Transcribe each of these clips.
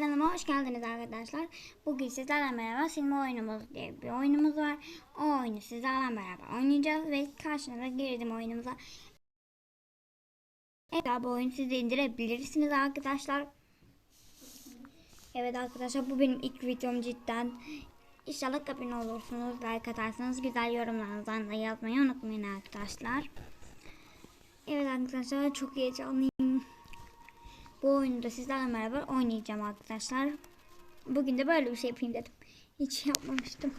Kanalıma hoş geldiniz arkadaşlar. Bugün sizlerle beraber silme oyunumuz diye bir oyunumuz var. O oyunu sizlerle beraber oynayacağız ve karşınıza girdim oyunumuza. Evet bu oyunu siz indirebilirsiniz arkadaşlar. Evet arkadaşlar bu benim ilk videom cidden. İnşallah abone olursunuz, like atarsanız güzel yorumlarınızdan da yazmayı unutmayın arkadaşlar. Evet arkadaşlar çok heyecanlıyım. Bu oyunu da sizlerle beraber oynayacağım arkadaşlar. Bugün de böyle bir şey yapayım dedim. Hiç yapmamıştım.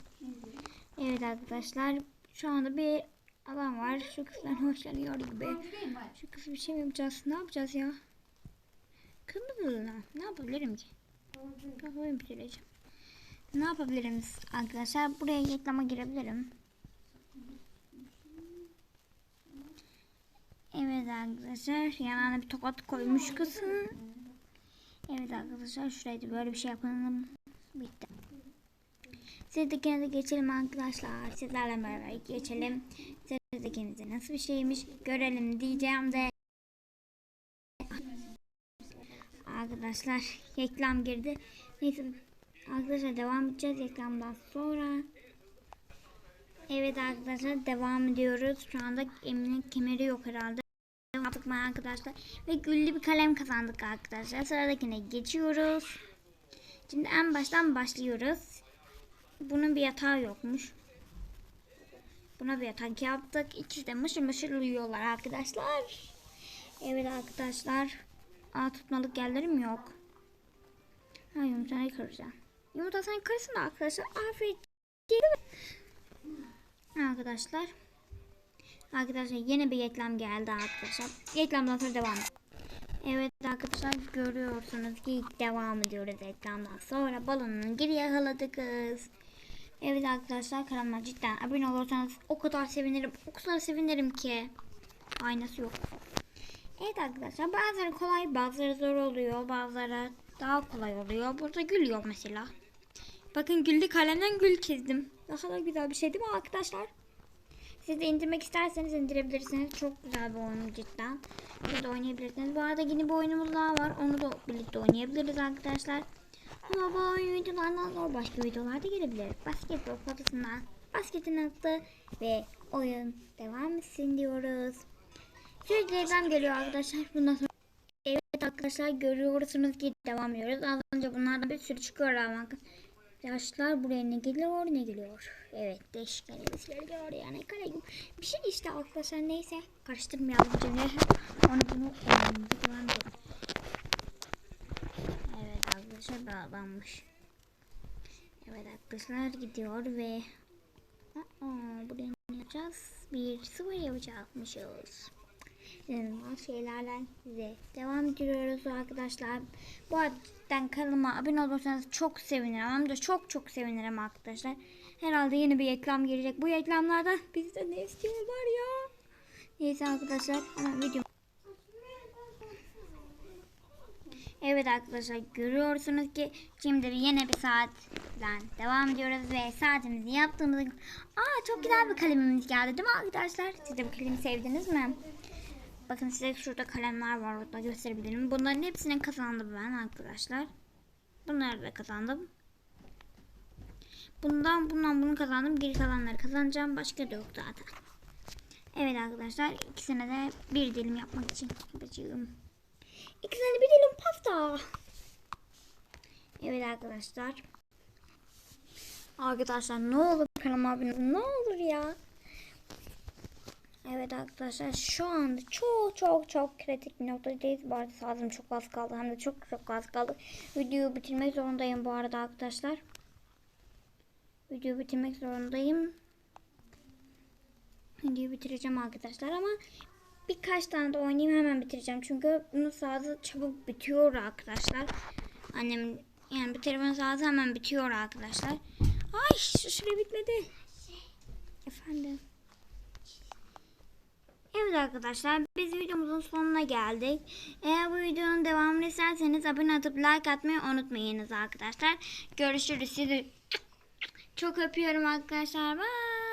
Evet arkadaşlar. Şu anda bir adam var. Şu kızdan hoşlanıyor gibi. Şu kız bir şey mi yapacağız? Ne yapacağız ya? Kırmızı Ne yapabilirim ki? Kafayı bitireceğim. Ne yapabilirim arkadaşlar? Buraya reklama girebilirim. Evet arkadaşlar yanağına bir tokat koymuş kızım. Evet arkadaşlar şuraya da böyle bir şey yapalım. Bitti. Sıradakine de geçelim arkadaşlar. Sizlerle beraber geçelim. Sıradakinize nasıl bir şeymiş görelim diyeceğim de. Arkadaşlar reklam girdi. Neyse arkadaşlar devam edeceğiz reklamdan sonra. Evet arkadaşlar devam ediyoruz. Şu anda Emin'in kemeri yok herhalde. Yaptık mı arkadaşlar? Ve güllü bir kalem kazandık arkadaşlar. Sıradakine geçiyoruz. Şimdi en baştan başlıyoruz. Bunun bir yatağı yokmuş. Buna bir yatak yaptık. İkisi de mışır mışır uyuyorlar arkadaşlar. Evet arkadaşlar. Aa tutmalık yerlerim yok. Ha yumurtayı kıracağım. Yumurta sen kırsın arkadaşlar. Aferin. Arkadaşlar. Arkadaşlar yeni bir reklam geldi arkadaşlar. Reklamdan sonra devam. Evet arkadaşlar görüyorsunuz ki devam ediyoruz reklamdan sonra balonunu geri yakaladı. Evet arkadaşlar kanalıma cidden abone olursanız o kadar sevinirim. O kadar sevinirim ki. Aynası yok. Evet arkadaşlar bazıları kolay bazıları zor oluyor. Bazıları daha kolay oluyor. Burada gül yok mesela. Bakın güllü kalemden gül çizdim. Ne kadar güzel bir şey değil mi arkadaşlar? Siz de indirmek isterseniz indirebilirsiniz. Çok güzel bir oyun cidden. Siz de oynayabilirsiniz. Bu arada yeni bir oyunumuz daha var. Onu da birlikte oynayabiliriz arkadaşlar. Ama bu oyun videolarından sonra başka videolar da gelebilir. Basketbol fotosundan basketin attı ve oyun devam etsin diyoruz. Sürekli reklam geliyor arkadaşlar. Bundan sonra Evet arkadaşlar görüyorsunuz ki devam ediyoruz. Az önce bunlardan bir sürü çıkıyor ama Yaşlar buraya ne geliyor ne geliyor. Evet değişik kelimesi geliyor yani kalem. Bir şey işte arkadaşlar neyse karıştırmayalım cümle. Onu bunu edelim. Evet arkadaşlar bağlanmış. Evet arkadaşlar gidiyor ve Aa, buraya ne yapacağız? Bir sıvı yapacakmışız. İnanılmaz şeylerle size devam ediyoruz arkadaşlar. Bu arada kanalıma abone olursanız çok sevinirim. Hem de çok çok sevinirim arkadaşlar. Herhalde yeni bir reklam gelecek. Bu reklamlardan bizde ne istiyorlar ya? Neyse arkadaşlar hemen video. Evet arkadaşlar görüyorsunuz ki şimdi yeni bir saatten devam ediyoruz ve saatimizi yaptığımızda Aa çok güzel bir kalemimiz geldi değil mi arkadaşlar? Siz de bu kalemi sevdiniz mi? Bakın size şurada kalemler var orada gösterebilirim. Bunların hepsini kazandım ben arkadaşlar. Bunları da kazandım. Bundan bundan bunu kazandım. Geri kalanları kazanacağım. Başka da yok zaten. Evet arkadaşlar ikisine de bir dilim yapmak için yapacağım. İkisine de bir dilim pasta. Evet arkadaşlar. Arkadaşlar ne olur kanalıma abone. Ne olur ya. Arkadaşlar şu anda çok çok çok kritik bir noktadayız. Bu arada saatim çok az kaldı. Hem de çok çok az kaldı. Videoyu bitirmek zorundayım bu arada arkadaşlar. Videoyu bitirmek zorundayım. Videoyu bitireceğim arkadaşlar ama birkaç tane de oynayayım hemen bitireceğim. Çünkü bunun saati çabuk bitiyor arkadaşlar. Annem yani bitirme saati hemen bitiyor arkadaşlar. Ay şu süre bitmedi. Efendim. Evet arkadaşlar biz videomuzun sonuna geldik. Eğer bu videonun devamını isterseniz abone atıp like atmayı unutmayınız arkadaşlar. Görüşürüz. Sizi çok öpüyorum arkadaşlar. Bye.